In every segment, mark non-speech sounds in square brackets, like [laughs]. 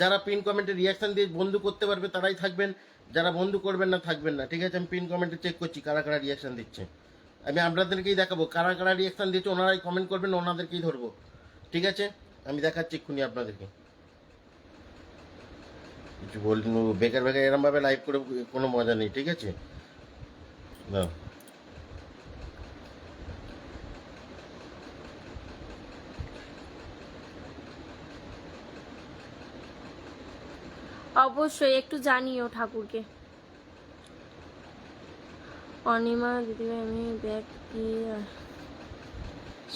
যারা পিন কমেন্টে রিয়াকশন দিয়ে বন্ধু করতে পারবে, তারাই থাকবেন। যারা বন্ধু করবেন না, থাকবেন না। ঠিক আছে, আমি পিন কমেন্টে চেক করছি, কারা কারা রিয়াকশন দিচ্ছে। আমি আপনাদেরকেই দেখাবো, কারা কারা রিয়াকশন দিচ্ছে ওনারাই কমেন্ট করবেন, ওনাদেরকেই ধরবো। ঠিক আছে? আমি দেখাচ্ছি এক্ষুনি আপনাদেরকে। কিছু বলুন বেকার বেকার এরম ভাবে লাইভ করে কোনো মজা নেই, ঠিক আছে? না অবশ্যই একটু জানিও ঠাকুরকে। অনিমা দিদিভাই আমি ব্যাগ দিয়ে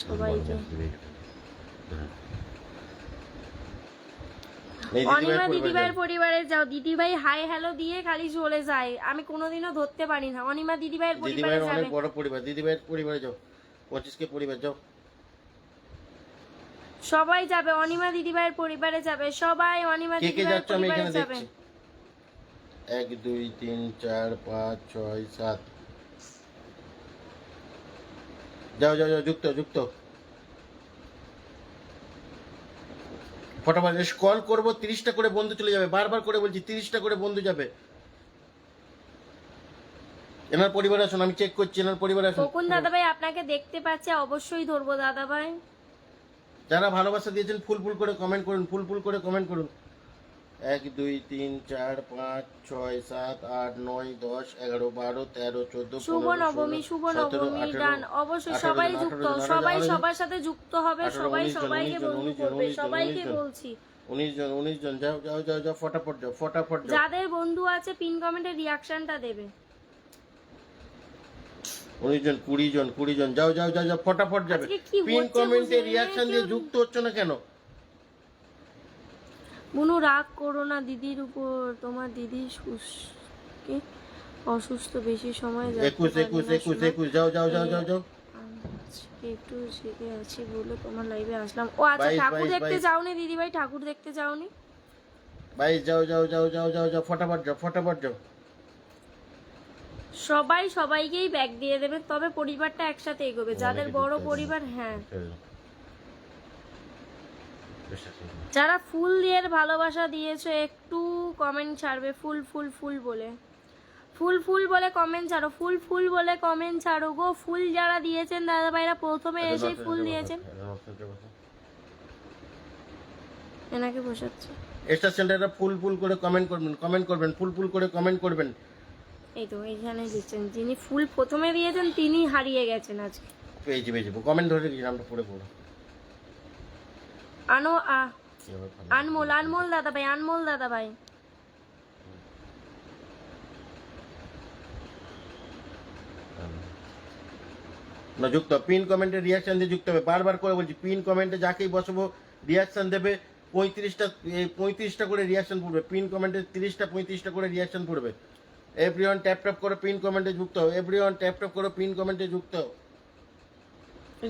সবাইকে। এই অনিমা দিদিভাইয়ের পরিবারে যাও। দিদিভাই হাই হ্যালো দিয়ে খালি চলে যায়। আমি কোনোদিনও ধরতে পারি না। অনিমা দিদিভাইয়ের যাও। পরিবারে যাবে। বড় পরিবার। দিদিভাইয়ের পরিবারে যাও। পঁচিশকে পরিবার যাও। সবাই যাবে অনিমা দিদিভাইয়ের পরিবারে যাবে সবাই অনিমা দিদিভাইয়ের পরিবারে যাবে। এক দুই তিন চার পাঁচ ছয় সাত। যাও যাও যাও যুক্ত যুক্ত। ফটাফট কল করব তিরিশটা করে বন্ধু চলে যাবে। বারবার করে বলছি তিরিশটা করে বন্ধু যাবে। এনার পরিবার আসুন আমি চেক করছি এনার পরিবার আসুন। দাদা ভাই আপনাকে দেখতে পাচ্ছে অবশ্যই ধরবো দাদাভাই। যারা ভালোবাসা দিয়েছেন ফুল ফুল করে কমেন্ট করুন ফুল ফুল করে কমেন্ট করুন। এক দুই তিন চার পাঁচ ছয় সাত আট নয় দশ এগারো বারো তেরো চোদ্দ শুভ নবমী শুভ নবমী ডান। অবশ্যই সবাই যুক্ত সবাই সবার সাথে যুক্ত হবে সবাই সবাইকে বন্ধু করবে সবাইকে বলছি। উনিশ জন উনিশ জন যাও যাও যাও যাও ফটাফট যাও ফটাফট যাদের বন্ধু আছে পিন কমেন্টে রিয়াকশনটা দেবে। উনিশ জন কুড়ি জন কুড়ি জন যাও যাও যাও যাও ফটাফট যাবে পিন কমেন্টে রিয়াকশন দিয়ে যুক্ত হচ্ছে না কেন বুনু রাগ করো না দিদির উপর তোমার দিদি সুস- কি? অসুস্থ বেশি সময় যাচ্ছে একুশ একুশ একুশ একুশ যাও যাও যাও যাও যাও একটু শিখে আছি বলে তোমার লাইভে আসলাম ও আচ্ছা ঠাকুর দেখতে। যাওনি দিদি ভাই ঠাকুর দেখতে যাওনি বাইশ যাও যাও যাও যাও যাও যাও ফটাফট যাও ফটাফট যাও সবাই সবাইকেই ব্যাগ দিয়ে দেবে তবে পরিবারটা একসাথে এগোবে। যাদের বড় পরিবার হ্যাঁ। যারা ফুল দিয়ে ভালোবাসা দিয়েছ একটু কমেন্ট ছাড়বে ফুল ফুল ফুল বলে। ফুল ফুল বলে কমেন্ট ছাড়ো ফুল ফুল বলে কমেন্ট ছাড়ো গো। ফুল যারা দিয়েছেন দাদা ভাইরা প্রথমে এটা এসে ফুল দিয়েছেন। এটা। এনাকে বসাচ্ছে। স্টার সেন্টারটা ফুল ফুল করে কমেন্ট করবেন কমেন্ট করবেন ফুল ফুল করে কমেন্ট করবেন। এই তো এইখানে দিচ্ছেন। যিনি ফুল প্রথমে দিয়েছেন তিনি হারিয়ে গেছেন আজকে। পেয়েছি পেয়েছি কমেন্ট ধরে দিয়েছি নামটা পড়ে পড়ো। আনো আ? আনমোল আনমোল দাদা ভাই আনমোল দাদা ভাই। না যুক্ত পিন কমেন্টে রিয়াকশন দিয়ে যুক্ত হবে। বারবার করে বলছি পিন কমেন্টে যাকেই বসাবো রিয়াকশন দেবে পঁয়ত্রিশটা পঁয়ত্রিশটা করে রিয়াকশন পড়বে। পিন কমেন্টে তিরিশটা পঁয়ত্রিশটা করে রিয়াকশন পড়বে। এভরিওয়ান ট্যাপ ট্যাপ করে পিন কমেন্টে যুক্ত হও। এভরিওয়ান ট্যাপ ট্যাপ করে পিন কমেন্টে যুক্ত হও।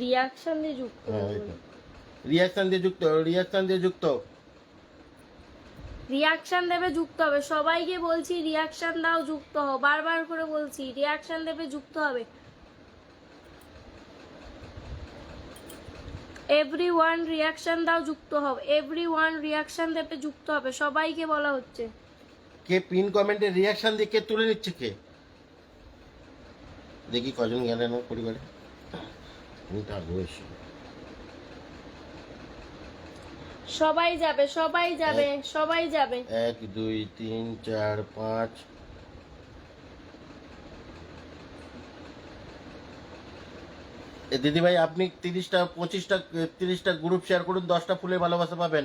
রিয়াকশন দিয়ে যুক্ত রিয়াকশন দিয়ে যুক্ত রিয়াকশন দিয়ে যুক্ত হও। রিয়াকশন দেবে যুক্ত হবে। সবাইকে বলছি রিয়াকশন দাও যুক্ত হও। বারবার করে বলছি রিয়াকশন দেবে যুক্ত হবে। এভরি ওয়ান রিয়াকশন দাও যুক্ত হও। এভরি ওয়ান রিয়াকশন দেবে যুক্ত হবে। সবাইকে বলা হচ্ছে। কে পিন কমেন্টে রিয়াকশন দিয়ে কে তুলে নিচ্ছে কে? দেখি কজন গেলেন আমার পরিবারে। আমি তো আগে সবাই যাবে সবাই যাবে সবাই যাবে। এক দুই তিন চার পাঁচ। দিদিভাই আপনি তিরিশটা পঁচিশটা তিরিশটা গ্রুপ শেয়ার করুন দশটা ফুলের ভালোবাসা পাবেন।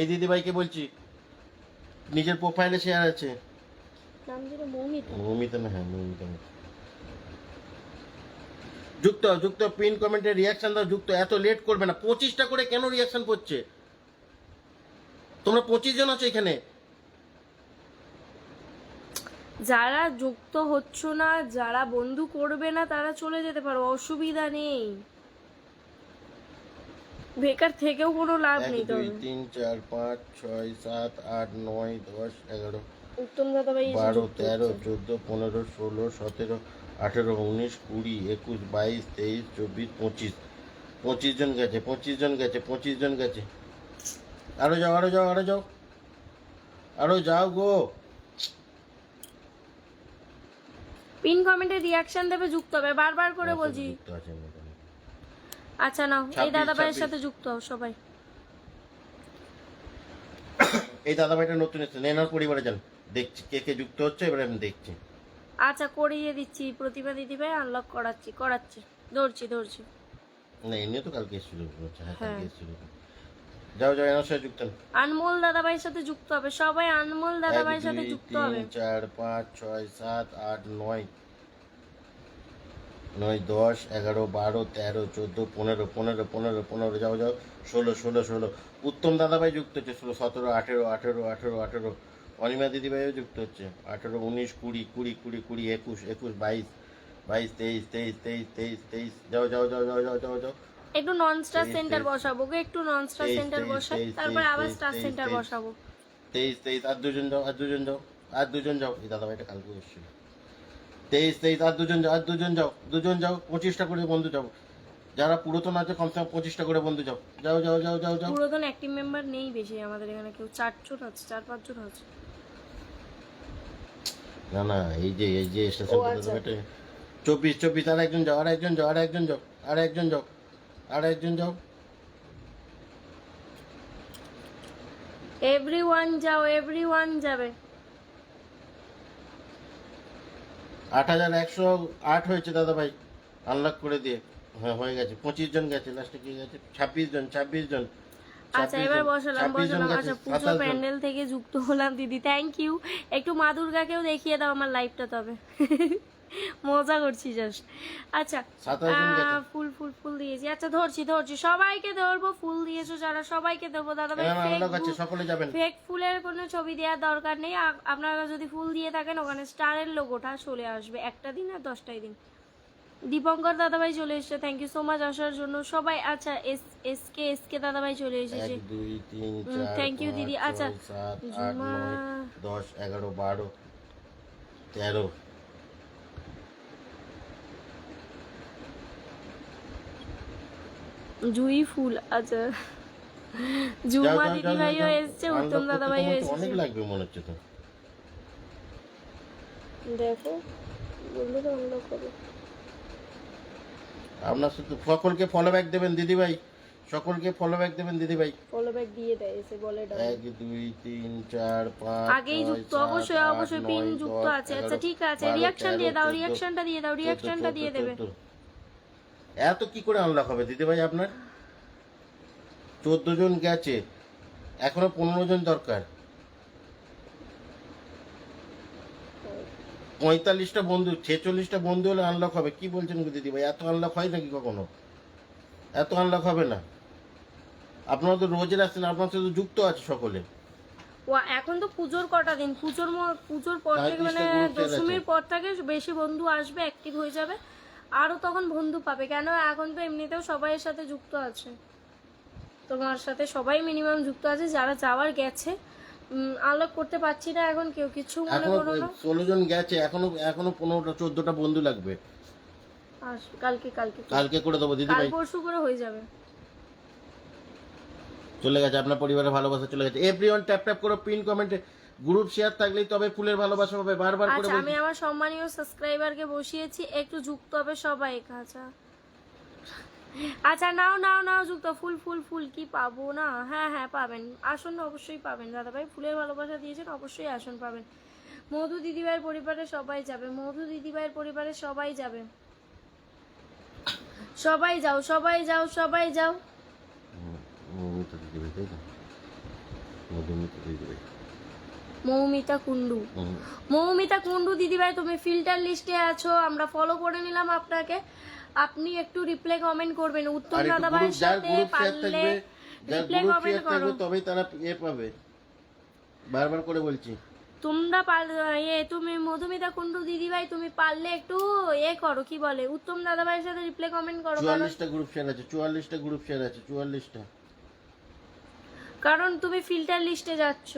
এই দিদিভাইকে বলছি। নিজের প্রোফাইলে শেয়ার আছে। নাম যেন মৌমিতা। মৌমিতা না হ্যাঁ মৌমিতা যুক্ত যুক্ত পিন কমেন্টে রিয়াকশন দাও যুক্ত এত লেট করবে না। পঁচিশটা করে কেন রিয়াকশন করছে? তোমরা পঁচিশ জন আছো এখানে। যারা যুক্ত হচ্ছ না যারা বন্ধু করবে না তারা চলে যেতে পারো অসুবিধা নেই। বেকার থেকেও কোনো লাভ নেই দুই তবে। তিন চার পাঁচ ছয় সাত আট নয় দশ এগারো উত্তম দাদা ভাই বারো তেরো। চোদ্দ পনেরো ষোলো সতেরো আঠেরো উনিশ কুড়ি একুশ বাইশ তেইশ চব্বিশ পঁচিশ। পঁচিশ জন গেছে পঁচিশ জন গেছে পঁচিশ জন গেছে। আরও যাও আরও যাও আরও যাও। আরও যাও গো। পিন কমেন্টে রিয়াকশন দেবে যুক্ত হবে। বারবার করে বলছি যুক্ত আছে আমার এখানে। আচ্ছা নাও এই দাদা ভাইয়ের সাথে যুক্ত হও সবাই। এই দাদা ভাইটা নতুন এসেছে নেনার পরিবারে যান। দেখছি কে কে যুক্ত হচ্ছে এবারে আমি দেখছি। আচ্ছা করিয়ে দিচ্ছি প্রতিভা দিদি ভাই আনলক করাচ্ছি করাচ্ছি। ধরছি ধরছি। না এমনি তো কালকে এসেছিল আচ্ছা হ্যাঁ কালকে হ্যাঁ। এসেছিল। যাও যাও এনার সাথে যুক্ত হন। আনমোল দাদা ভাইয়ের সাথে যুক্ত হবে সবাই আনমোল দাদা ভাইয়ের সাথে যুক্ত হবে। চার পাঁচ ছয় সাত আট নয়। নয় দশ এগারো বারো তেরো চোদ্দ পনেরো পনেরো পনেরো পনেরো যাও যাও ষোলো ষোলো ষোলো। উত্তম দাদাভাই যুক্ত হচ্ছে ষোলো সতেরো আঠেরো আঠেরো আঠেরো আঠেরো। অনিমা দিদিভাইও যুক্ত হচ্ছে আঠেরো উনিশ কুড়ি কুড়ি কুড়ি কুড়ি একুশ একুশ বাইশ বাইশ তেইশ তেইশ তেইশ তেইশ তেইশ। যাও যাও যাও যাও যাও যাও যাও। একটু নন স্টার সেন্টার বসাবো গো একটু নন স্টার সেন্টার বসাই তারপর আবার স্টার সেন্টার বসাবো। তেইশ তেইশ আর দুজন যাও আর দুজন যাও আর দুজন যাও। এই দাদাভাইটা কালকে এসেছিল। তেইশ তেইশ আর দুজন যাও আর দুজন যাও দুজন যাও পঁচিশটা করে বন্ধু যাও। যারা পুরাতন আছে কমসে কম পঁচিশটা করে বন্ধু যাও। যাও যাও যাও যাও যাও। পুরাতন অ্যাক্টিভ মেম্বার নেই বেশি আমাদের এখানে কেউ চারজন আছে চার পাঁচজন আছে। না না এই যে এই যে স্টেশন আচ্ছা। চব্বিশ চব্বিশ আর একজন যাও আর একজন যাও আর একজন যাও আর একজন যাও আর একজন যাও। এভরি ওয়ান যাও এভরি ওয়ান যাবে। আট হাজার একশো আট হয়েছে দাদা ভাই। আনলক করে দিয়ে। হ্যাঁ হয়ে গেছে। পঁচিশ জন গেছে লাস্টে কি গেছে? ছাব্বিশ জন ছাব্বিশ জন। আচ্ছা এবার বসালাম 26 বসালাম। আচ্ছা পুজো প্যান্ডেল থেকে যুক্ত হলাম দিদি। থ্যাংক ইউ একটু মা দুর্গাকেও দেখিয়ে দাও আমার লাইফটা তবে। মজা করছি জাস্ট আচ্ছা ফুল ফুল ফুল দিয়েছি। আচ্ছা ধরছি ধরছি। সবাইকে ধরবো ফুল দিয়েছ যারা সবাইকে দেবো দাদা ভাই ফেক ফুলের কোনো ছবি দেওয়ার দরকার নেই। আপনারা যদি ফুল দিয়ে থাকেন ওখানে স্টারের লোগোটা চলে আসবে। একটা দিন আর দশটাই দিন। দীপঙ্কর দাদাভাই চলে এসেছে। থ্যাংক ইউ সো মাচ আসার জন্য। সবাই আচ্ছা S S K S K দাদাভাই চলে এসেছে। thank you, দিদি। আচ্ছা, দশ এগারো বারো তেরো। জুই ফুল আচ্ছা। জুমা দিদি ভাইও। এসছে উত্তম দাদাভাইও তোমার তো অনেক লাগবে মনে হচ্ছে তো। দেখো বললে তো অন্য করে আপনার সাথে সকলকে ফলো ব্যাক দেবেন দিদি ভাই সকলকে ফলো ব্যাক দেবেন দিদি ভাই ফলো ব্যাক দিয়ে দেয় এসে বলে ডান এক দুই তিন চার পাঁচ আগেই যুক্ত অবশ্যই অবশ্যই পিন যুক্ত আছে। আচ্ছা ঠিক আছে বারো, রিয়াকশন দিয়ে দাও চোদ্দ, রিয়াকশনটা দিয়ে দাও রিয়াকশনটা দিয়ে দেবে। এত কি করে আনলক হবে দিদি ভাই আপনার? চোদ্দ জন গেছে এখনও পনেরো জন দরকার। পঁয়তাল্লিশটা বন্ধু ছেচল্লিশটা বন্ধু হলে আনলক হবে কি বলছেন দিদি ভাই এত আনলক হয় নাকি কখনো? এত আনলক হবে না। আপনারা তো রোজের আসছেন আপনার সাথে যুক্ত আছে সকলে। এখন তো পুজোর কটা দিন? পুজোর পুজোর পর থেকে মানে দশমীর পর থেকে বেশি বন্ধু আসবে অ্যাক্টিভ হয়ে যাবে। আরও তখন বন্ধু পাবে। কেন? এখন তো এমনিতেও সবাই এর সাথে যুক্ত আছে। তোমার সাথে সবাই মিনিমাম যুক্ত আছে। যারা যাওয়ার গেছে আলোক করতে পারছি না এখন কেউ। কিছু মনে করো না। ষোলো জন গেছে। এখনও এখনও পনেরোটা চোদ্দটা বন্ধু লাগবে। আর কালকে কালকে। কালকে করে দেবো দিদি ভাই পরশু করে হয়ে যাবে। চলে গেছে। আপনার পরিবারের ভালোবাসা চলে গেছে। এভরিওয়ান ট্যাপ ট্যাপ করে পিন কমেন্টে গ্রুপ শেয়ার থাকলেই তবে ফুলের ভালোবাসা হবে বারবার করে আচ্ছা বলছি। আমি আমার সম্মানীয় সাবস্ক্রাইবারকে বসিয়েছি একটু যুক্ত হবে সবাই আচ্ছা আচ্ছা নাও নাও নাও যুক্ত ফুল ফুল ফুল কি পাবো না? হ্যাঁ হ্যাঁ পাবেন। আসন অবশ্যই পাবেন দাদাভাই। ফুলের ভালোবাসা দিয়েছেন অবশ্যই আসন পাবেন। মধু দিদিভাইয়ের পরিবারে সবাই যাবে মধু দিদিভাইয়ের পরিবারে সবাই যাবে। সবাই যাও সবাই যাও সবাই যাও। মৌমিতা দিদি ভাই তাই তো মধুমিতা দিদি ভাই মৌমিতা কুন্ডু মৌমিতা কুন্ডু দিদিভাই তুমি ফিল্টার লিস্টে আছো আমরা ফলো করে নিলাম আপনাকে। আপনি একটু রিপ্লাই কমেন্ট করবেন। উত্তম দাদাভাইয়ের সাথে পারলে রিপ্লাই কমেন্ট করো। তবেই তারা এ পাবে। বারবার করে বলছি। তোমরা এ তুমি মধুমিতা কুন্ডু দিদিভাই তুমি পারলে একটু এ করো কি বলে? উত্তম দাদাভাইয়ের সাথে রিপ্লাই কমেন্ট করো চুয়াল্লিশটা গ্রুপ শেয়ার আছে চুয়াল্লিশটা গ্রুপ শেয়ার আছে চুয়াল্লিশটা। কারণ তুমি ফিল্টার লিস্টে যাচ্ছ।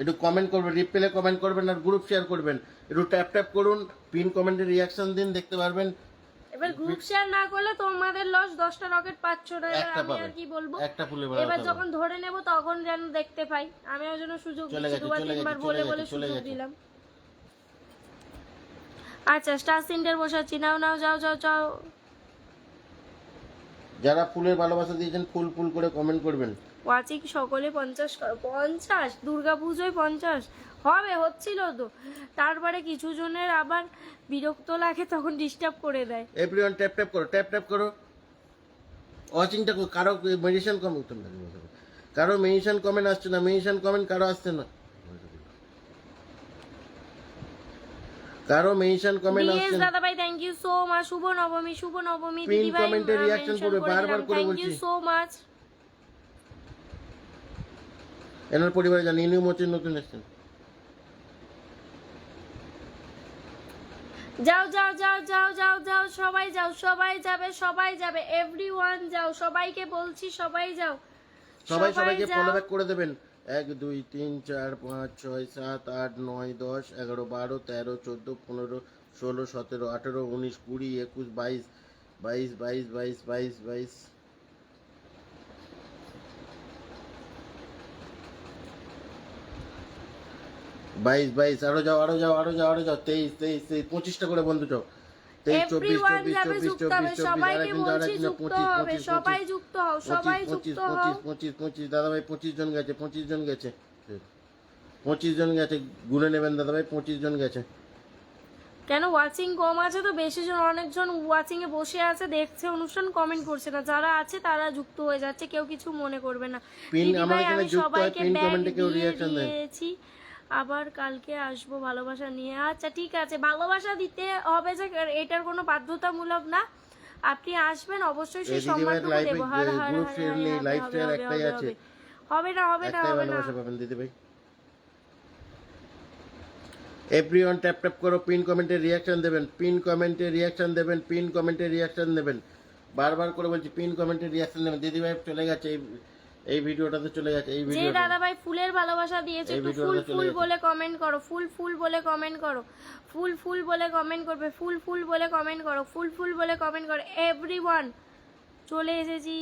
একটু কমেন্ট করবেন রিপ্লে কমেন্ট করবেন আর গ্রুপ শেয়ার করবেন। একটু ট্যাপ ট্যাপ করুন পিন কমেন্টে রিয়াকশন দিন দেখতে পারবেন। এবার গ্রুপ শেয়ার না করলে তোমাদের লস দশটা রকেট পাচ্ছ না আমি আর কি বলব? একটা ফুলে এবার যখন ধরে নেব তখন যেন দেখতে পাই। আমি ওই জন্য সুযোগ দুবার তিনবার বলে বলে সুযোগ। দিলাম। আচ্ছা স্টার সিন্ডার বসাচ্ছি। নাও নাও যাও যাও যাও। যারা ফুলের ভালোবাসা দিয়েছেন ফুল ফুল করে কমেন্ট করবেন। ওয়াচিং সকলে পঞ্চাশ করো পঞ্চাশ দুর্গা পুজোয় পঞ্চাশ। হবে হচ্ছিল তো। তারপরে কিছু জনের আবার বিরক্ত লাগে তখন ডিস্টার্ব করে দেয়। এভরিওয়ান ট্যাপ ট্যাপ করো ট্যাপ ট্যাপ করো। ওয়াচিংটা কারও মেডিসিন কমেন্ট কারও মেনশন কমেন্ট আসছে না মেনশন কমেন্ট কারও আসছে না। কারও মেনশন কমেন্ট আসছে দাদা ভাই থ্যাংক ইউ সো মাচ শুভ নবমী শুভ নবমী দিদি ভাই এ reaction করবে, বারবার করে থ্যাংক ইউ সো মাচ এনার পরিবারে জানি ইনিও মোচের নতুন এসছেন। যাও যাও যাও যাও যাও যাও সবাই যাও সবাই যাবে সবাই যাবে এভরিওয়ান যাও সবাইকে বলছি সবাই যাও। সবাই সবাইকে ফলো ব্যাক করে দেবেন। এক দুই তিন চার পাঁচ ছয় সাত আট নয় দশ এগারো বারো তেরো চোদ্দ পনেরো ষোলো সতেরো আঠেরো উনিশ কুড়ি একুশ বাইশ বাইশ বাইশ বাইশ বাইশ বাইশ। বাইশ বাইশ আরও যাও আরও যাও আরও যাও আরও যাও তেইশ তেইশ তেইশ পঁচিশটা করে বন্ধু যাও তেইশ চব্বিশ চব্বিশ চব্বিশ চব্বিশ চব্বিশ সবাইকে আরেকদিন বলছি আরেকদিন যুক্ত পঁচিশ পঁচিশ পঁচিশ যুক্ত হও সবাই পঁচিশ পঁচিশ পঁচিশ পঁচিশ পঁচিশ দাদা ভাই পঁচিশ জন গেছে পঁচিশ জন গেছে। পঁচিশ জন গেছে গুনে নেবেন দাদা ভাই পঁচিশ জন গেছে। কেন ওয়াচিং কম আছে তো বেশি জন অনেকজন ওয়াচিং এ বসে আছে দেখছে অনুষ্ঠান কমেন্ট করছে না। যারা আছে তারা যুক্ত হয়ে যাচ্ছে কেউ কিছু মনে করবে না। আমি সবাইকে ব্যাগ। দিয়েছি। আবার কালকে আসব ভালোবাসা নিয়ে। আচ্ছা ঠিক আছে ভালোবাসা দিতে হবে যে এটার কোনো বাধ্যতামূলক না। আপনি আসবেন অবশ্যই সেই সম্মানটুকু দেবো। হর হর একটাই আছে। হবে না হবে না হবে না। পাবেন দিদি ভাই। এভরিওয়ান ট্যাপ ট্যাপ করো পিন কমেন্টে রিয়াকশন দেবেন পিন কমেন্টে রিয়াকশন দেবেন পিন কমেন্টে রিয়াকশন দেবেন। বারবার করে বলছি পিন কমেন্টে রিয়াকশন দেবেন। দিদি ভাই চলে গেছে এই ভিডিওটাতে চলে যাচ্ছে এই ভিডিও যে দাদা ভাই ফুলের ভালোবাসা দিয়েছে একটু ফুল ফুল বলে কমেন্ট করো ফুল ফুল বলে কমেন্ট করো ফুল ফুল বলে কমেন্ট করবে ফুল ফুল বলে কমেন্ট করো ফুল ফুল বলে কমেন্ট করো এভরিওয়ান চলে এসেছি।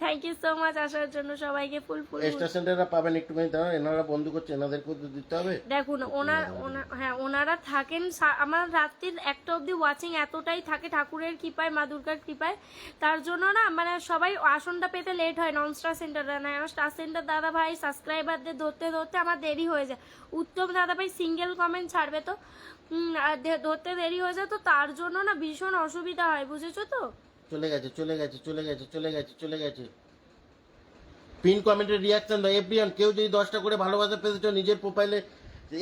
থ্যাংক ইউ সো মাচ আসার জন্য সবাইকে ফুল ফুল। স্টেশনটা পাবেন একটুখানি দাঁড়ান এনারা বন্ধু করছে এনাদেরকেও তো দিতে হবে? দেখুন ওনার ওনা হ্যাঁ ওনারা থাকেন আমার রাত্রির একটা অবধি ওয়াচিং এতটাই থাকে ঠাকুরের কৃপায় মা দুর্গার কৃপায়। তার জন্য না মানে সবাই আসনটা পেতে লেট হয় নন স্টার সেন্টারে না স্টার সেন্টার দাদা ভাই সাবস্ক্রাইবারদের ধরতে ধরতে আমার দেরি হয়ে যায়। উত্তম দাদা ভাই সিঙ্গেল কমেন্ট ছাড়বে তো। আর ধরতে দেরি হয়ে যায় তো তার জন্য না ভীষণ অসুবিধা হয় বুঝেছ তো? চলে গেছে চলে গেছে চলে গেছে চলে গেছে চলে গেছে। পিন কমেন্টের রিয়াকশন দাও এভরিওয়ান কেউ যদি দশটা করে ভালোবাসা পেয়েছ নিজের প্রোফাইলে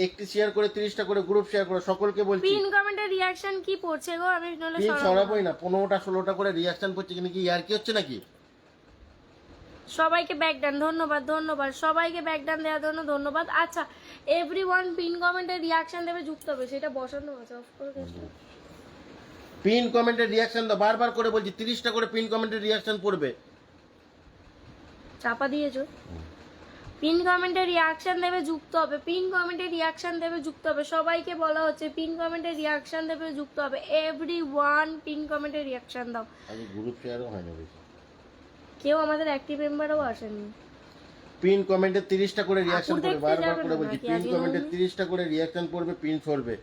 একটি শেয়ার করে তিরিশটা করে গ্রুপ শেয়ার করো সকলকে বলছি। পিন কমেন্টের রিয়াকশন কি পড়ছে গো? আমি নলে পিন সরাবো। সরাবোই না পনেরোটা ষোলোটা করে রিয়াকশন করছে কিন্তু কি ইয়ার কি হচ্ছে নাকি? সবাইকে ব্যাকডান ধন্যবাদ ধন্যবাদ। সবাইকে ব্যাকডান দেওয়ার জন্য ধন্যবাদ। আচ্ছা এভরি ওয়ান পিন কমেন্টের রিয়াকশন দেবে যুক্ত হবে। সেটা বসানো আছে অফ করে। পিন কমেন্টের রিয়াকশন দাও। বারবার করে বলছি তিরিশটা করে পিন কমেন্টের রিয়াকশন পড়বে। চাপা দিয়েছ? পিন কমেন্টে রিয়াকশন দেবে যুক্ত হবে। পিন কমেন্টে রিয়াকশন দেবে যুক্ত হবে। সবাইকে বলা হচ্ছে পিন কমেন্টে রিয়াকশন দেবে যুক্ত হবে। এভরি ওয়ান পিন কমেন্টে রিয়াকশন দাও। আজ গ্রুপ শেয়ারও হয় না বেশি। কেউ আমাদের অ্যাক্টিভ মেম্বারও আসেনি। পিন কমেন্টে তিরিশটা করে রিয়াকশন পড়বে। বারবার করে বলছি পিন কমেন্টে নবমী? তিরিশটা করে রিয়াকশন পড়বে পিন পড়বে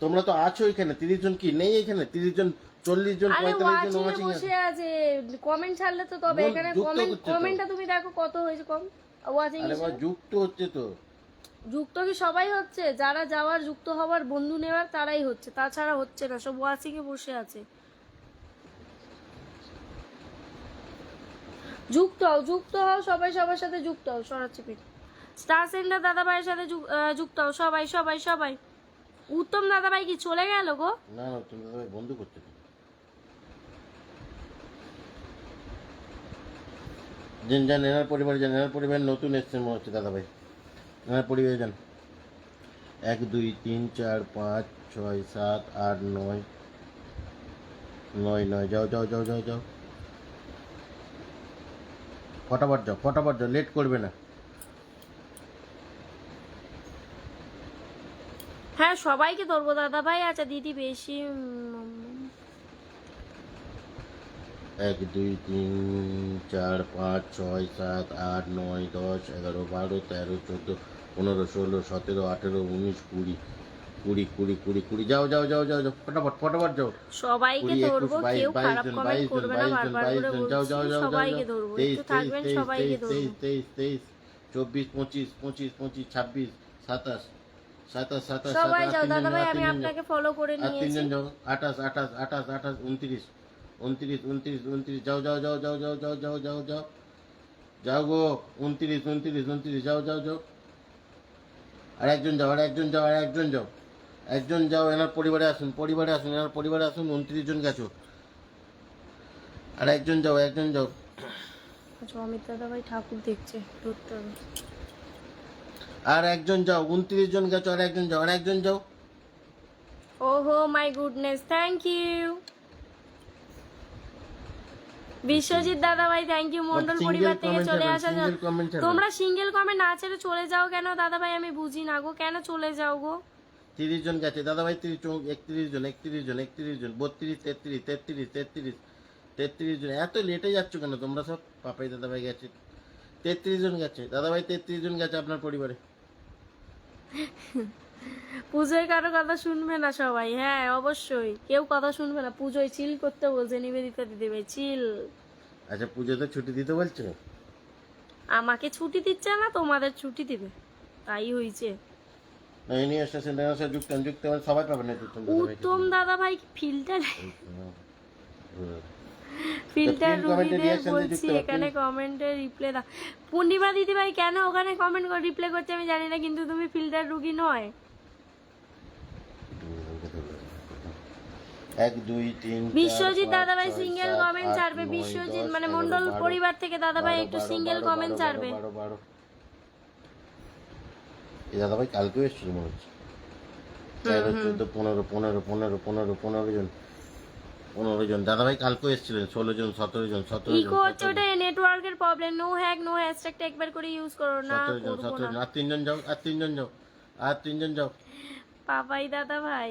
তোমরা তো আছো এখানে তিরিশ জন কি নেই এখানে? তিরিশ জন চল্লিশ জন পঁয়তাল্লিশ জন ওয়াচিং বসে আছে। কমেন্ট ছাড়লে তো তবে এখানে যুক্ত কমেন্ট কমেন্টটা তুমি দেখো কত হয়েছে কম। ওয়াচিং আরে যুক্ত হচ্ছে তো। যুক্ত কি সবাই হচ্ছে? যারা যাওয়ার যুক্ত হওয়ার বন্ধু নেওয়ার তারাই হচ্ছে। তাছাড়া হচ্ছে না সব ওয়াচিং এ বসে আছে। যুক্ত হও যুক্ত হও সবাই সবার সাথে যুক্ত হও সরাচ্ছি পিঠ। স্টার সেন্টার দাদা ভাইয়ের সাথে যুক- যুক্ত হও সবাই সবাই সবাই। উত্তম দাদা ভাই কি চলে গেল গো? না না তুমি তো বন্ধু করছ তো। যান এনার পরিবার, যান এনার পরিবার নতুন এসছে, মনে হচ্ছে দাদা ভাই এনার পরিবারে যান। এক, দুই, তিন, চার, পাঁচ, ছয়, সাত, আট, নয় নয় নয়, যাও যাও যাও যাও যাও। ফটাফট যাও ফটাফট যাও লেট করবে না। হ্যাঁ সবাইকে ধরবো দাদা ভাই আচ্ছা দিদি বেশি এক দুই তিন চার পাঁচ ছয় সাত আট নয় দশ এগারো বারো তেরো চোদ্দ পনেরো ষোলো সতেরো আঠেরো উনিশ কুড়ি কুড়ি কুড়ি কুড়ি কুড়ি যাও যাও যাও যাও যাও ফটাফট ফটাফট যাও। সবাইকে ধরবো বাইশ কেউ বাইশ খারাপ জন কমেন্ট বাইশ জন করবে না বাইশ জন বারবার বাইশ করে জন যাও যাও যাও যাও সবাইকে যাও। ধরবো তেইশ একটু তেইশ থাকবেন তেইশ সবাইকে তেইশ তেইশ ধরবো তেইশ চব্বিশ পঁচিশ পঁচিশ পঁচিশ ছাব্বিশ সাতাশ সাতাশ সাতাশ সবাই সাতাশ যাও তিনজন দাদা ভাই যাও, আমি তিনজন। আপনাকে ফলো করে আর নিয়েছি। তিনজন যাও আঠাশ আঠাশ আঠাশ আঠাশ উনত্রিশ উনত্রিশ উনত্রিশ উনত্রিশ যাও যাও যাও যাও যাও যাও যাও যাও যাও। যাও গো উনত্রিশ উনত্রিশ উনত্রিশ যাও যাও যাও। আর একজন যাও আর একজন যাও আর একজন যাও। একজন যাও এনার পরিবারে আসুন পরিবারে আসুন এনার পরিবারে আসুন উনত্রিশ জন গেছো। আর একজন যাও একজন যাও। আচ্ছা অমিত দাদা ভাই ঠাকুর দেখছে ধরতে হবে। আর একজন যাও উনত্রিশ জন গেছো আর একজন যাও আর একজন যাও। ওহো my goodness thank you. Biswajit দাদা ভাই থ্যাংক ইউ। মন্ডল পরিবার থেকে চলে আসা তোমরা সিঙ্গেল কমেন্ট না ছেড়ে চলে যাও কেন? দাদা ভাই আমি বুঝি না গো। কেন চলে যাও গো? তিরিশ জন গেছে। দাদা ভাই তিরিশ জন একত্রিশ জন একত্রিশ জন একত্রিশ জন বত্রিশ তেত্রিশ তেত্রিশ তেত্রিশ তেত্রিশ জন। এত লেটে যাচ্ছ কেন তোমরা সব? পাপাই দাদা ভাই গেছে। তেত্রিশ জন গেছে। দাদা ভাই তেত্রিশ জন গেছে আপনার পরিবারে। পুজোয় কারও কথা শুনবে না সবাই হ্যাঁ অবশ্যই। কেউ কথা শুনবে না। পুজোয় চিল করতে বলছে নিবেদিতা দিদি ভাই চিল। আচ্ছা পুজোতে ছুটি দিতে বলছো? আমাকে ছুটি দিচ্ছে না তোমাদের ছুটি দিবে। তাই হয়েছে যুক্ত যুক্ত সবাই পাবেন না উত্তম দাদা ভাই ফিল্টার। ফিল্টার বলছি এখানে কমেন্টে দাও। পূর্ণিমা কেন ওখানে কমেন্ট করছে আমি জানি না কিন্তু তুমি ফিল্টার রুগী নয়। বিশ্বজিৎ সিঙ্গেল কমেন্ট ছাড়বে বিশ্বজিৎ মানে মন্ডল পরিবার থেকে দাদা ভাই একটু সিঙ্গেল কমেন্ট ছাড়বে। দাদা ভাই কালকে এসছিল মনে হচ্ছে। পনেরো পনেরো পনেরো পনেরো পনেরো জন। পনেরো জন। দাদা ভাই কালকে এসেছিলেন ষোলো জন সতেরো জন সতেরো জন কি হচ্ছে ওটা নেটওয়ার্কের প্রবলেম নো হ্যাক নো হ্যাশট্যাগটা একবার করে ইউজ করো না সতেরো জন সতেরো জন। আর তিনজন যাও আর তিনজন যাও আর তিনজন যাও। পাপাই দাদা ভাই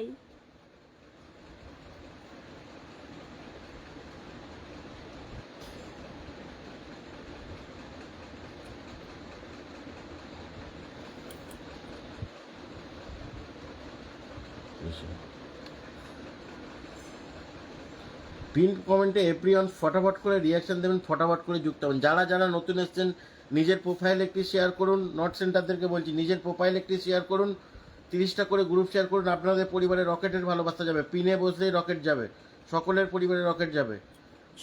পিন কমেন্টে এপ্রিয়ন ফটাফট করে রিয়াকশন দেবেন ফটাফট করে যুক্ত হবেন। যারা যারা নতুন এসেছেন নিজের প্রোফাইল একটি শেয়ার করুন নট সেন্টারদেরকে বলছি নিজের প্রোফাইল একটি শেয়ার করুন তিরিশটা করে গ্রুপ শেয়ার করুন আপনাদের পরিবারে রকেটের ভালোবাসা যাবে। পিনে বসলেই রকেট যাবে সকলের পরিবারে রকেট যাবে।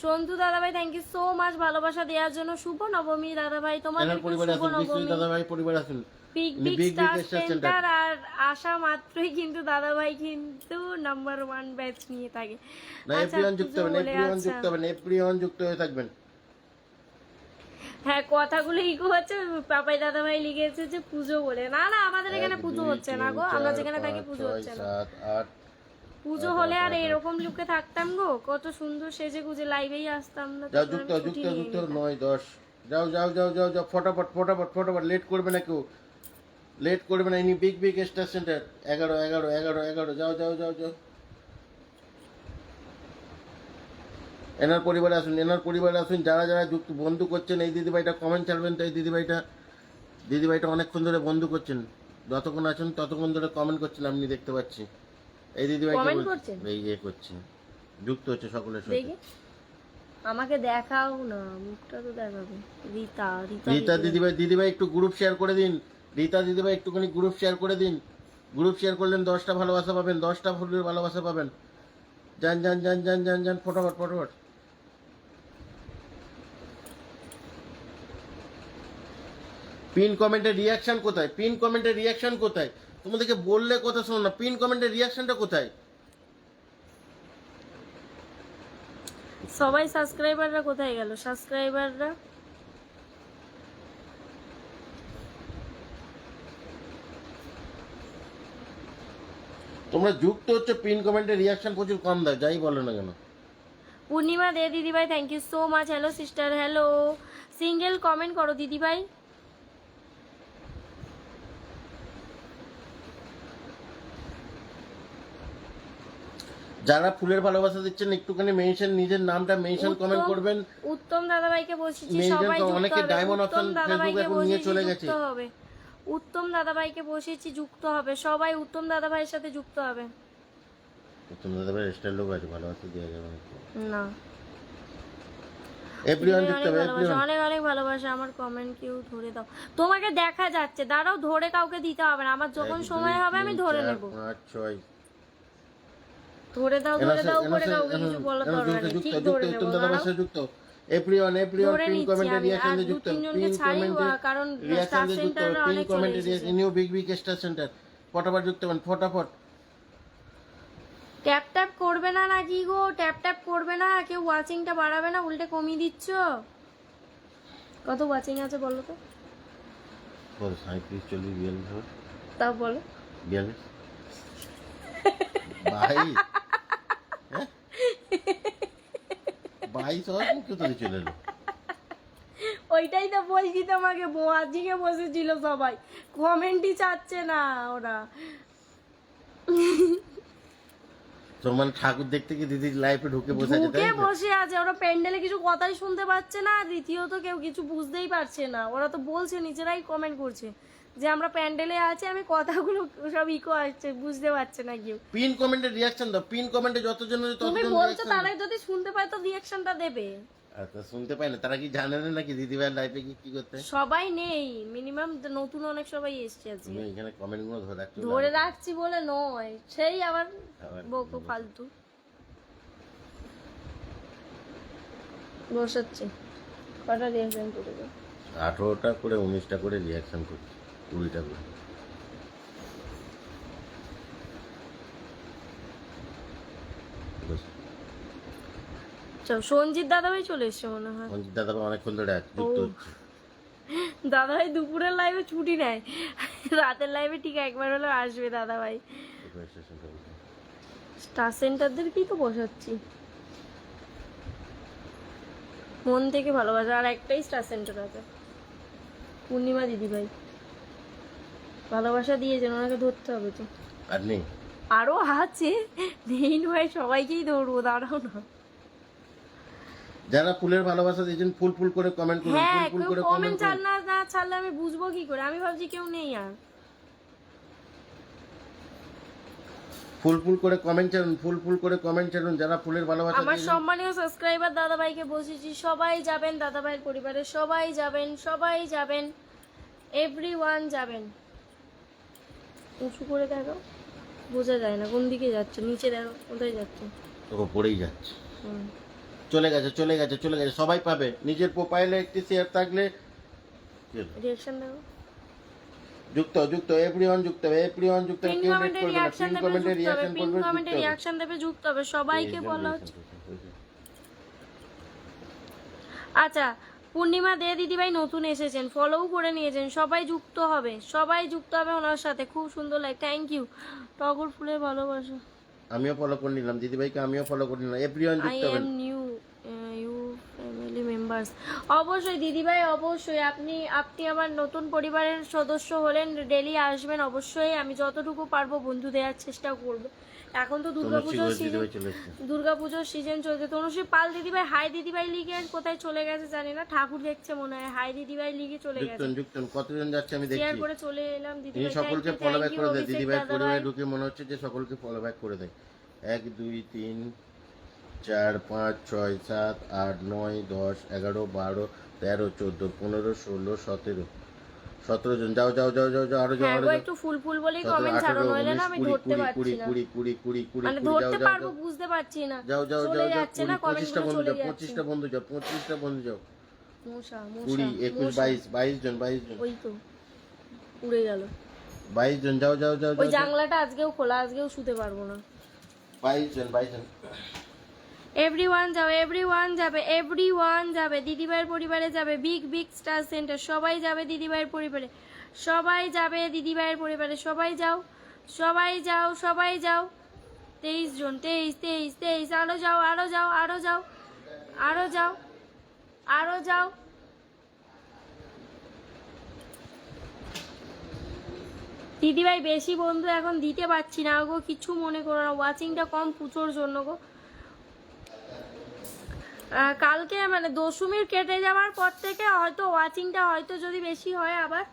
সন্তু দাদা ভাই থ্যাংক ইউ সো মাচ ভালোবাসা দেওয়ার জন্য। শুভ নবমী দাদা ভাই তোমাদের পরিবারে আসুন বিশ্বজিৎ নবমী। দাদা ভাই পরিবারে আসুন বিগ বিগ স্টার সেন্টার আর আসা মাত্রই কিন্তু দাদা ভাই কিন্তু নাম্বার ওয়ান ব্যাচ নিয়ে থাকে। না আচ্ছা, এপ্রিয়ন যুক্ত পুজো হবেন এপ্রিয়ন আচ্ছা। যুক্ত হবেন এপ্রিয়ন যুক্ত হয়ে থাকবেন। হ্যাঁ কথাগুলো ইকো হচ্ছে পাপাই দাদা ভাই লিখেছে যে পুজো বলে। না না আমাদের এখানে পুজো হচ্ছে না গো আমরা যেখানে থাকি পুজো হচ্ছে না। পুজো হলে আর এরকম লুকে থাকতাম গো কত সুন্দর সেজে গুজে লাইভেই আসতাম না যাও যুক্ত যুক্ত যুক্ত নয় দশ। যাও যাও যাও যাও যাও ফটাফট ফটাফট ফটাফট লেট করবে না কেউ। লেট করবে না ইনি বিগ বিগ স্টার সেন্টার এগারো এগারো এগারো এগারো যাও যাও যাও যাও। এনার পরিবারে আসুন এনার পরিবারে আসুন যারা যারা যুক্ত বন্ধু করছেন এই দিদিভাইটা কমেন্ট ছাড়বেন তো এই দিদিভাইটা। দিদিভাইটা অনেকক্ষণ ধরে বন্ধু করছেন। যতক্ষণ আছেন ততক্ষণ ধরে কমেন্ট করছেন আপনি দেখতে পাচ্ছি। এই করছেন? এই ইয়ে করছি যুক্ত হচ্ছে সকলের সাথে। আমাকে দেখাও না মুখটা তো দেখাবে। রীতা রীতা রীতা দিদি। দিদিভাই দিদিভাই একটু গ্রুপ শেয়ার করে দিন। রীতা দিদিভাই একটুখানি গ্রুপ শেয়ার করে দিন। গ্রুপ শেয়ার করলেন দশটা ভালোবাসা পাবেন, দশটা ফুলের ভালোবাসা পাবেন। যান যান যান যান যান যান, ফটোফট ফটোফট। পিন কমেন্টের রিয়াকশন কোথায়? পিন কমেন্টের রিয়াকশন কোথায়? তোমাদেরকে বললে কথা শোনো না। পিন কমেন্টের রিয়াকশনটা কোথায়? সবাই সাবস্ক্রাইবাররা কোথায় গেল? সাবস্ক্রাইবাররা তোমরা যুক্ত হচ্ছে পিন কমেন্টের রিয়াকশন প্রচুর কম দেয় যাই বলো না কেন। পূর্ণিমা দে দিদিভাই thank you so much hello sister hello single comment করো দিদিভাই। যারা ফুলের ভালোবাসা দিচ্ছেন একটুখানি মেনশন নিজের নামটা মেনশন কমেন্ট করবেন। উত্তম দাদাভাইকে বসেছি মেয়েদের সবাই অনেকে দাদাভাইকে Facebook এখন নিয়ে চলে গেছে। হবে। উত্তম দাদাভাইকে বসেছি যুক্ত হবে। সবাই উত্তম দাদাভাইয়ের সাথে যুক্ত হবে। তোমাদের দাদা স্টাইল লোক আছে ভালোবাসা দেওয়া যাবে না। না। এভরিওয়ান যুক্ত হবে ভালোবাসা এভরিওয়ান অনেক অনেক ভালোবাসা। আমার কমেন্ট কেউ ধরে দাও। তোমাকে দেখা যাচ্ছে দাঁড়াও ধরে কাউকে দিতে হবে না। আমার যখন সময় হবে আমি ধরে নেব। ধরে দাও ধরে দাও করে কাউকে কিছু বলার দরকার নেই। ঠিক ধরে উত্তম নেব যুক্ত। এভরিওয়ান ধরে পিন কমেন্টে যুক্ত। পিন কমেন্টে কারণ যুক্ত। পিন কমেন্টে। New big big star centre ফটাফট যুক্ত হবেন ফটাফট। ট্যাপ ট্যাপ করবে না নাকি গো? ট্যাপ ট্যাপ করবে না? কেউ ওয়াচিংটা বাড়াবে না? উল্টে কমিয়ে দিচ্ছ? কত ওয়াচিং আছে বলো তো? বল সাঁত্রিশ চল্লিশ বিয়াল্লিশ হবে। তাও বলো। বিয়াল্লিশ। বাইশ [laughs] হ্যাঁ? বাইশ হওয়ার তোরে চলে এলো। ওইটাই তো বলছি তোমাকে বসেছিল সবাই। কমেন্টই চাচ্ছে না ওরা। তোর মানে ঠাকুর দেখতে কি দিদির লাইফে ঢুকে বসে আছে ঢুকে বসে আছে ওরা প্যান্ডেলে কিছু কথাই শুনতে পাচ্ছে না দ্বিতীয়ত কেউ কিছু বুঝতেই পারছে না। ওরা তো বলছে নিজেরাই কমেন্ট করছে। যে আমরা প্যান্ডেলে আছি আমি কথাগুলো সব ইকো আসছে বুঝতে পারছে না কেউ। পিন কমেন্টে রিয়াকশন দাও। পিন কমেন্টে যতজন তুমি বলছো তারাই যদি শুনতে পায় তো রিয়াকশনটা দেবে। আচ্ছা শুনতে পাই না। তারা কি জানে না নাকি দিদিভাইয়ের লাইফে কি কি করতে? সবাই নেই। মিনিমাম নতুন অনেক সবাই এসছে আজকে। তুমি এখানে কমেন্টগুলো ধরে রাখছো ধরে রাখছি বলে নয়। সেই আবার বকো ফালতু। বসাচ্ছে। কটা রিয়াকশন করে দাও আঠেরোটা করে উনিশটা করে রিয়াকশন করছি। বুঝ- চল সঞ্জিত দাদাভাই চলে এসছে মনে হয়। মঞ্জিত দাদা অনেকক্ষণ ধরে যুক্ত। হচ্ছে। দাদাভাই দুপুরের লাইভে ছুটি নেয়। রাতের লাইভে ঠিক একবার হলেও আসবে স্টেশনটা বুঝে। স্টার সেন্টারদেরকেই তো বসাচ্ছি। মন থেকে ভালোবাসা। আর একটাই স্টার সেন্টার আছে। পূর্ণিমা দিদিভাই। ভালোবাসা দিয়েছেন ওনাকে ধরতে হবে তো। আর নেই? আরও আছে। নেই নয় সবাইকেই ধরবো দাঁড়াও না। যারা ফুলের ভালোবাসা দিয়েছেন ফুল ফুল করে কমেন্ট করুন হ্যাঁ ফুল ফুল করে কমেন্ট ছাড় না না ছাড়লে আমি বুঝব কি করে? আমি ভাবছি কেউ নেই আর। ফুল ফুল করে কমেন্ট চালুন ফুল ফুল করে কমেন্ট চালুন যারা ফুলের ভালোবাসা আমার সম্মানীয় সাবস্ক্রাইবার দাদা ভাইকে বসেছি সবাই যাবেন দাদা ভাইয়ের পরিবারে সবাই যাবেন সবাই যাবেন এভরি ওয়ান যাবেন। উঁচু করে দেখো। বোঝা যায় না কোন দিকে যাচ্ছে নিচে দেখো কোথায় যাচ্ছে। তোকে পড়েই যাচ্ছে। চলে গেছে চলে গেছে চলে গেছে সবাই পাবে। নিজের প্রোফাইলে একটি শেয়ার থাকলে? রিয়াকশন দেখো। যুক্ত যুক্ত এভরিওয়ান যুক্ত এভরিওয়ান যুক্ত পিন কেউ লেট কমেন্টে করবে না পিন দেবে কমেন্টে হবে রিয়াকশন পিন করবে কমেন্টে যুক্ত হবে। রিয়াকশন দেবে যুক্ত হবে সবাইকে বলা হচ্ছে। আচ্ছা পূর্ণিমা দে দিদিভাই নতুন এসেছেন ফলোও করে নিয়েছেন সবাই যুক্ত হবে সবাই যুক্ত হবে ওনার সাথে খুব সুন্দর লাগে থ্যাংক ইউ টগর ফুলের ভালোবাসা। আমিও ফলো করে নিলাম দিদিভাইকে আমিও ফলো করে নিলাম এভরিওয়ান যুক্ত হবেন। M new you family members অবশ্যই দিদিভাই অবশ্যই আপনি আপনি আমার নতুন পরিবারের সদস্য হলেন ডেলি আসবেন অবশ্যই আমি যতটুকু পারব বন্ধু দেওয়ার চেষ্টা করব। এখন তো দুর্গাপুজোর সিজন দুর্গাপুজোর সিজন চলছে। তনুশ্রী পাল দিদিভাই হাই দিদিভাই লিগে কোথায় চলে গেছে জানি না ঠাকুর দেখছে মনে হয়। হাই দিদিভাই লিগে চলে গেছে। যুক্তন কতজন যাচ্ছে আমি শেয়ার দেখছি। করে চলে এলাম দিদিভাই। সকলকে ফলো ব্যাক করে দেয় দাদাভাই। পরিবারে ঢুকে মনে হচ্ছে যে সকলকে ফলো ব্যাক করে দেয়। এক দুই তিন চার পাঁচ ছয় সাত আট নয় দশ এগারো বারো তেরো চোদ্দ পনেরো ষোলো সতেরো। সতেরো জন যাও যাও যাও যাও যাও আরও যাও হ্যাঁ আরও একটু ফুল ফুল বলেই কমেন্ট ছাড়ো নইলে না আমি ধরতে পারছি না। কুড়ি, কুড়ি, কুড়ি, কুড়ি, মানে ধরতে পারব বুঝতে পারছি না। যাও যাও যাও যাচ্ছে না পঁচিশটা বন্ধু যাও পঁচিশটা বন্ধু যাও পঁচিশটা বন্ধু যাও। মশা কুড়ি একুশ বাইশ বাইশ জন বাইশ জন। ওই তো উড়ে গেল। বাইশ জন যাও যাও যাও ওই জানলাটা আজকেও খোলা আজকেও শুতে পারব না। বাইশ জন বাইশ জন। এভরিওয়ান যাবে এভরিওয়ান যাবে এভরিওয়ান যাবে। দিদিভাইয়ের পরিবারে যাবে বিগ বিগ স্টার সেন্টার সবাই যাবে দিদিভাইয়ের পরিবারে। সবাই যাবে দিদিভাইয়ের পরিবারে। সবাই যাও সবাই যাও সবাই যাও। তেইশ জন, তেইশ তেইশ তেইশ। আরও যাও আরও যাও আরও যাও আরও যাও আরও যাও। দিদিভাই বেশি বন্ধু এখন দিতে পারছি না গো, কিছু মনে করো না। ওয়াচিংটা কম, পুজোর জন্য গো। কালকে মানে দশমীর কেটে যাওয়ার পর থেকে হয়তো ওয়াচিংটা হয়তো যদি বেশি হয় আবার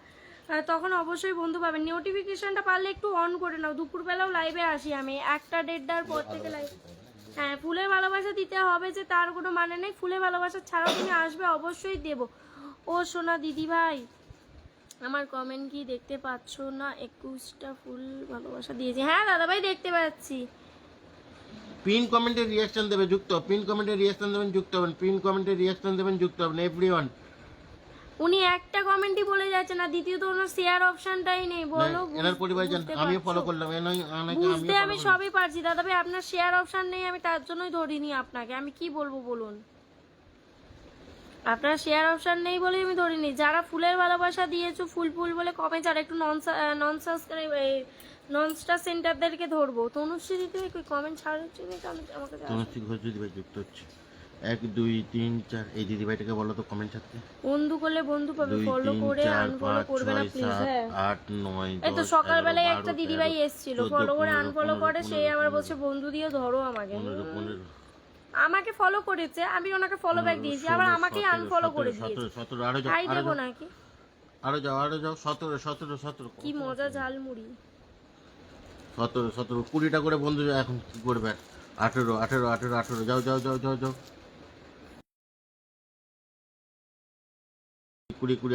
তখন অবশ্যই বন্ধু পাবেন নোটিফিকেশনটা পারলে একটু অন করে নাও। দুপুরবেলাও লাইভে আসি আমি। একটা দেড়টার পর থেকে লাইভ হ্যাঁ ফুলের ভালোবাসা দিতে হবে যে তার কোনো মানে নেই। ফুলের ভালোবাসা ছাড়াও তুমি আসবে অবশ্যই দেব। ও সোনা দিদি ভাই আমার কমেন্ট কি দেখতে পাচ্ছ না? একুশটা ফুল ভালোবাসা দিয়েছি। হ্যাঁ দাদা ভাই দেখতে পাচ্ছি। পিন কমেন্টে রিয়াকশন দেবে যুক্ত পিন কমেন্টে রিয়াকশন দেবেন যুক্ত হবেন। পিন কমেন্টে রিয়াকশন দেবেন যুক্ত হবেন। এভরি ওয়ান উনি একটা কমেন্টই বলে যাচ্ছে না দ্বিতীয়ত ওনার শেয়ার অপশনটাই নেই বলো এনার পরিবার জান আমিও ফলো করলাম এনাই অনেকে আমি আমি সবই পারছি দাদা ভাই আপনার শেয়ার অপশন নেই আমি তার জন্যই ধরিনি আপনাকে আমি কি বলব বলুন? আপনার শেয়ার অপশন নেই বলে আমি ধরিনি। যারা ফুলের ভালোবাসা দিয়েছ ফুল ফুল বলে কমেন্ট আর একটু নন নন সাবস্ক্রাইব নন স্টার সেন্টারদেরকে ধরবো। তনুশ্রী দিতে কই কমেন্ট ছাড়ছে না তো আমি- আমাকে। তনুশ্রী ঘোষ দিদিভাই যুক্ত হচ্ছে। এক দুই তিন চার এই দিদিভাইটাকে বলো তো কমেন্ট ছাড়তে। বন্ধু করলে বন্ধু পাবে। ফলো করে আনফলো করবে না প্লিজ হ্যাঁ। আট নয় এই তো সকালবেলায় একটা বারো, দিদিভাই তেরো, এসেছিল। ফলো করে আনফলো করে সে পনেরো, আবার বলছে বন্ধু দিয়ে ধরো আমাকে। আমাকে ফলো করেছে আমি ওনাকে ফলো ব্যাক দিয়েছি আবার আমাকেই আনফলো করে দিয়েছে। তাই দেবো নাকি? আরও যাও আরও যাও সতেরো সতেরো সতেরো কি মজা ঝালমুড়ি। সতেরো সতেরো কুড়িটা করে বন্ধু এখন কি করবে? আঠেরো আঠেরো আঠেরো আঠেরো যাও যাও যাও যাও যাও। কুড়ি কুড়ি